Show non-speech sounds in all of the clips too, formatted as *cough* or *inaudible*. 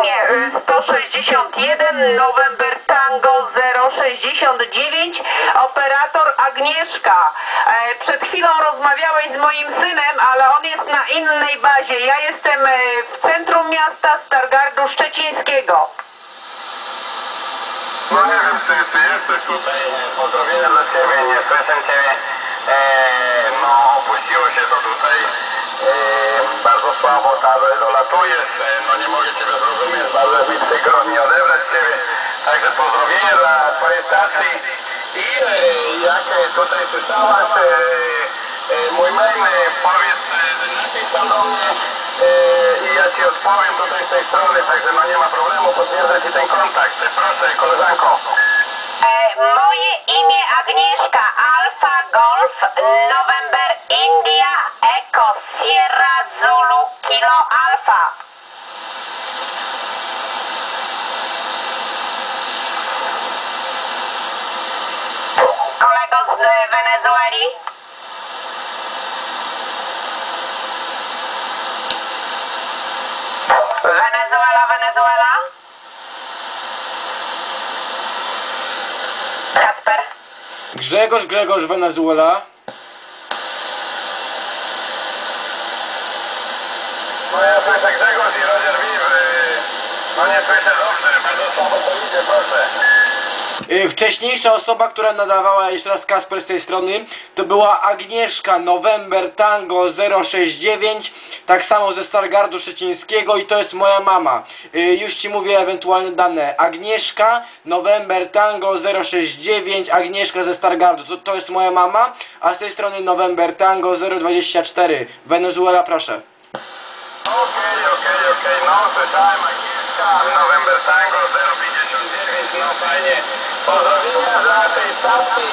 Y, 161 November Tango 069 operator Agnieszka. E, Przed chwilą rozmawiałeś z moim synem, ale on jest na innej bazie. Ja jestem e, w centrum miasta Stargardu Szczecińskiego. No nie wiem, czy, jesteś tutaj. Pozdrowienia dla Ciebie, nie słyszę Ciebie. E, no, opuściło się to tutaj e, bardzo słabo, ale dolatujesz. E, no nie mogę Ciebie zrozumieć, bardzo mi przykro nie odebrać Ciebie. Także pozdrowienia dla Twojej stacji. I e, jak e, tutaj słyszałaś, e, e, mój mail, e, powiedz, e, napisz tam do mnie e, i ja Ci odpowiem tutaj z tej strony, także no nie ma problemu, potwierdzę Ci ten kontakt. E, Proszę, koleżanko. E, moje imię Agnieszka Alfa Golf November Sierra Zulu Kilo Alfa. Kolego z Wenezueli? Wenezuela, Wenezuela? Kasper? Grzegorz, Grzegorz, Wenezuela. No ja słyszę Grzegorz i Roger Wiw. No nie słyszę dobrze, bardzo słabo to idzie, proszę. Y, Wcześniejsza osoba, która nadawała, jeszcze raz Kasper z tej strony, to była Agnieszka November Tango 069, tak samo ze Stargardu Szczecińskiego i to jest moja mama. Y, Już Ci mówię ewentualne dane. Agnieszka November Tango 069, Agnieszka ze Stargardu, to, to jest moja mama, a z tej strony November Tango 024, Wenezuela proszę. Okej, okej, okej, no słyszałem November Tango 059, no fajnie. Pozdrowienia dla tej stacji,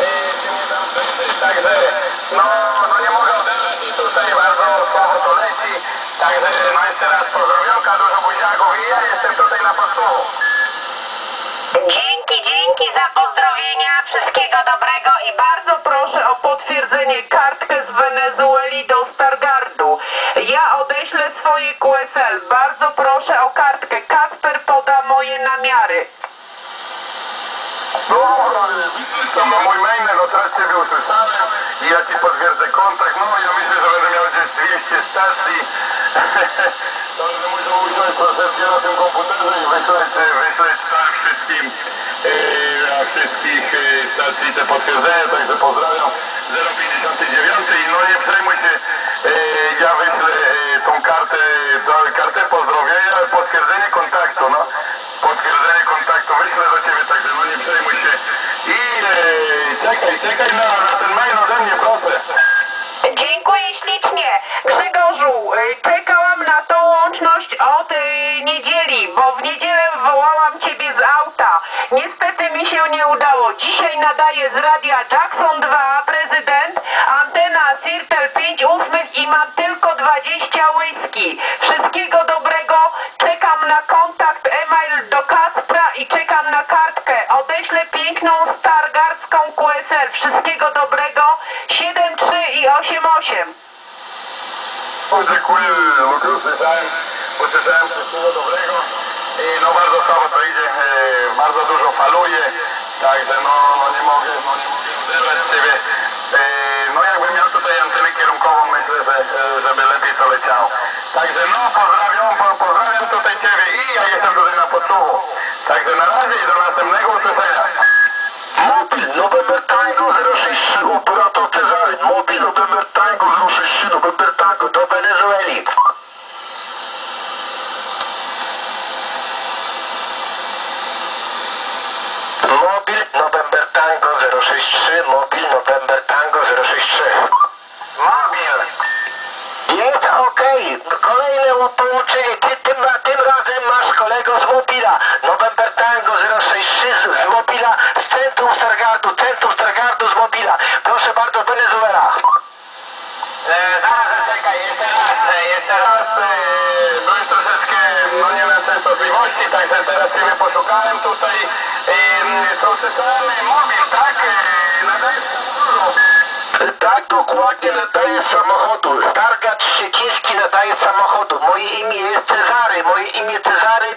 y, także no, no nie mogę odebrać i tutaj bardzo słabo to leci. Także no jeszcze raz pozdrowionka, dużo buziaków i ja jestem tutaj na posłuchu. Dzięki, dzięki za pozdrowienia, wszystkiego dobrego i bardzo proszę o potwierdzenie kartkę z Wenezueli do Stargardu. Ja odeślę swoje QSL. Bardzo proszę o kartkę. Kasper poda moje namiary. No, to ma mój mail, no teraz Ciebie usłyszałem i ja Ci potwierdzę kontakt. No ja myślę, że będę miał gdzieś 200 stacji. *laughs* To będę musiał usiąść troszeczkę na tym komputerze i wysłać, e, wysłać tak wszystkim, e, na wszystkich e, stacji te potwierdzenia, także pozdrawiam 059 i no nie przejmuj się, e, ja wyślę e, tą kartę, tą kartę pozdrowienia, potwierdzenie kontaktu, no. Potwierdzenie kontaktu wyślę do Ciebie, także no nie przejmuj się. I e, czekaj, na ten mail ode mnie, proszę. Dziękuję ślicznie. Grzegorzu, y, czekałam na tą łączność od y, niedzieli, bo w niedzielę wołałam ciebie z auta. Niestety mi się nie udało. Dzisiaj nadaję z radia Jackson 2 prezydent, antena Sirtel 5 ósmych i mam tylko 20 whisky. Wszystkiego dobrego. Wszystkiego dobrego. 73 i 88. O, dziękuję, Lukas, usłyszałem, usłyszałem wszystkiego dobrego. I no bardzo słabo to idzie, e, bardzo dużo faluje, także no, no nie mogę, no nie mogę oderwać Ciebie. E, no jakbym miał tutaj antenę kierunkową, myślę, że, e, żeby lepiej to leciało. Także no pozdrawiam, po, pozdrawiam tutaj Ciebie i ja jestem tutaj na podsłuchu. Także na razie i do następnego usłyszenia. Mobil November Tango 063, operator Cezary. Mobil November Tango 063, November Tango do Wenezueli. Mobil November Tango 063, Mobil November Tango 063. Mobil. Jest okej. Kolejne połączenie. Ty, tym, tym razem masz kolego z Mobila. November Tango 063 z, z Mobila z Centrum Stargardu. Centrum Stargardu z Mobila. Proszę bardzo, Wenezuela. E, zaraz, czekaj, jeszcze raz, e, jeszcze raz, e, byłem troszeczkę, no nie na częstotliwości, także teraz Ciebie poszukałem tutaj, e, co słyszałem, mobil, tak, e, nadajesz. Tak, dokładnie, nadaję samochodu, Stargard Szczeciński nadaje samochodu, moje imię jest Cezary, moje imię Cezary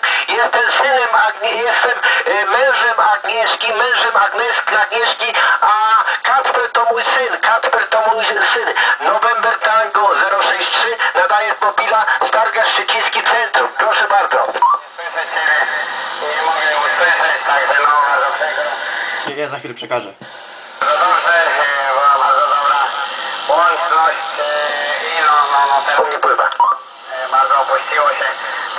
jestem y, mężem Agnieszki, mężem Agnieszki, Agnieszki, a Kacper to mój syn, Kacper to mój syn. November Tango 063 nadaje z mobila Starga Szczeciński Centrum. Proszę bardzo. Słyszę Ciebie, nie mogę usłyszeć, także no bardzo przykro. Ja- Ja za chwilę przekażę. Dobrze, bardzo dobra łączność i no, no, no teraz nie pływa. Bardzo opuściło się,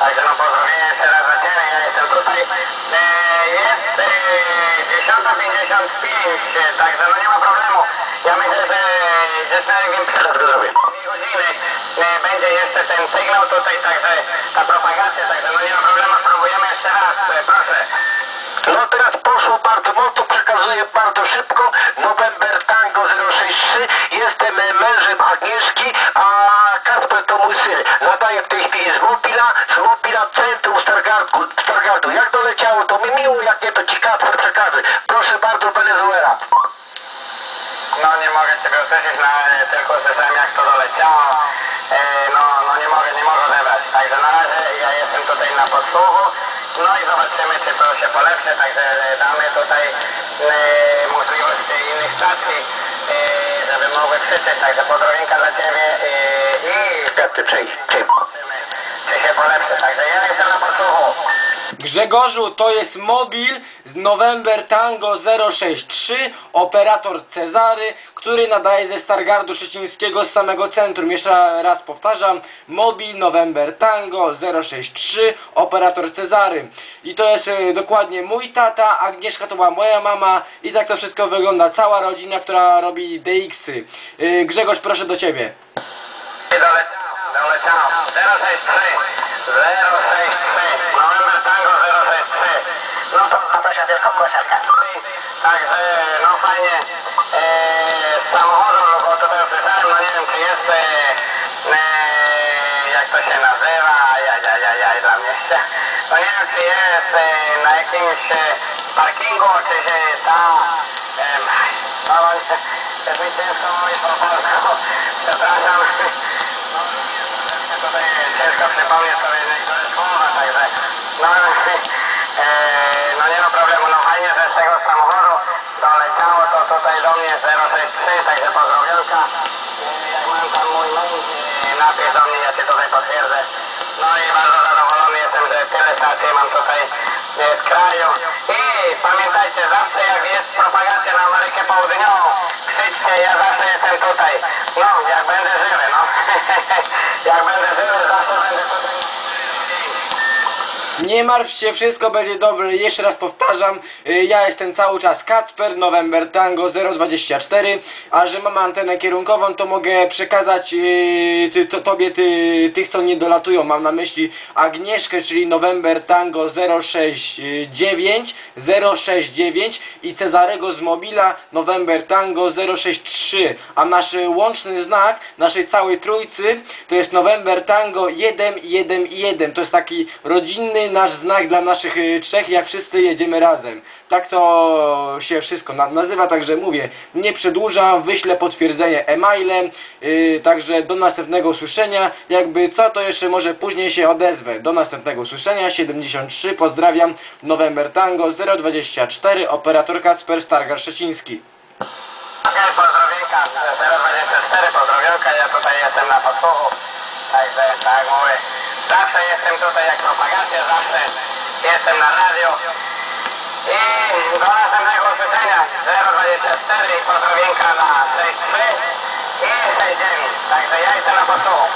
także no pozdrowienia jeszcze raz za Ciebie, ja jestem tutaj. E, Jest e, 10.55, e, także no nie ma problemu. Ja myślę, że na jakim przed godziny e, będzie jeszcze ten sygnał tutaj, także ta propagacja, także no nie ma problemu, spróbujemy jeszcze raz, e, proszę. No teraz poszło bardzo przekazuję bardzo szybko. November Tango 063. Jestem e, mężem Agnieszki, a Kasper to mój syn. Nadaję w tej chwili z Mobila, z Mobila Centrum Stargardu. Stargardu. Jak doleciało, to mi miło, jak nie, to ci Kasper przekaże. Proszę bardzo, Wenezuela. No nie mogę Ciebie usłyszeć, no tylko słyszałem jak to doleciało. E, no, no nie mogę, nie mogę odebrać. Także na razie ja jestem tutaj na podsłuchu. No i zobaczymy czy to się polepszy, także e, damy tutaj e, możliwość innych stacji, e, żeby mogły krzyczeć. Także pozdrowinka dla Ciebie i Pety, cześć, cześć. Czy się polepszy, także ja jestem na podsłuchu. Grzegorzu, to jest mobil z November Tango 063, operator Cezary, który nadaje ze Stargardu Szczecińskiego z samego centrum. Jeszcze raz powtarzam, mobil November Tango 063, operator Cezary. I to jest e, dokładnie mój tata, Agnieszka to była moja mama i tak to wszystko wygląda. Cała rodzina, która robi DX-y. E, Grzegorz, proszę do Ciebie. I doleciało, doleciało. 063, 063, November Tango 063. No to zapraszam tylko koszarka. Także, no fajnie, e, z samochodu, no bo tutaj usłyszałem, no nie wiem czy jest, e, e, jak to się nazywa, ja, ja, ja, ja, dla mnie się, no nie wiem czy jest e, na jakimś e, parkingu, czy się tam, e, no, jest mi ciężko mówić po polsku, przepraszam. Tutaj ciężko przypomnieć sobie niektóre słowa, także no, e, no nie ma problemu, no fajnie, że z tego samochodu doleciało to tutaj do mnie 063, także pozdrowionka. Jak mam tam mój mąż napisz do mnie, ja Cię tutaj potwierdzę. No i bardzo zadowolony jestem, że tyle stacji mam tutaj e, w kraju. I pamiętajcie, zawsze jak jest propagacja na Amerykę Południową, krzyczcie, ja zawsze jestem tutaj. No, jak będę żywy, no. *laughs* jak będę żywy, zawsze będę tutaj. Nie martw się, wszystko będzie dobrze. Jeszcze raz powtarzam, y, ja jestem cały czas Kacper, November Tango 024, a że mam antenę kierunkową, to mogę przekazać y, ty, to, tobie ty, tych, co nie dolatują. Mam na myśli Agnieszkę, czyli November Tango 069, 069 i Cezarego z Mobila November Tango 063, a nasz łączny znak naszej całej trójcy to jest November Tango 111. To jest taki rodzinny nasz znak dla naszych y, trzech, jak wszyscy jedziemy razem. Tak to się wszystko na nazywa, także mówię, nie przedłużam, wyślę potwierdzenie e-mailem, yy, także do następnego usłyszenia. Jakby co, to jeszcze może później się odezwę. Do następnego usłyszenia, 73, pozdrawiam, November Tango 024, operator Kacper Stargar Szczeciński. Okej, pozdrowionka, 024, pozdrowionka, ja tutaj jestem na podsłuchu. Także, tak mówię, zawsze jestem tutaj jak propagacja, zawsze jestem na radio. I do następnego usłyszenia, 024, pozdrowionka na 63 i 69. Także ja jestem na podsłuchu.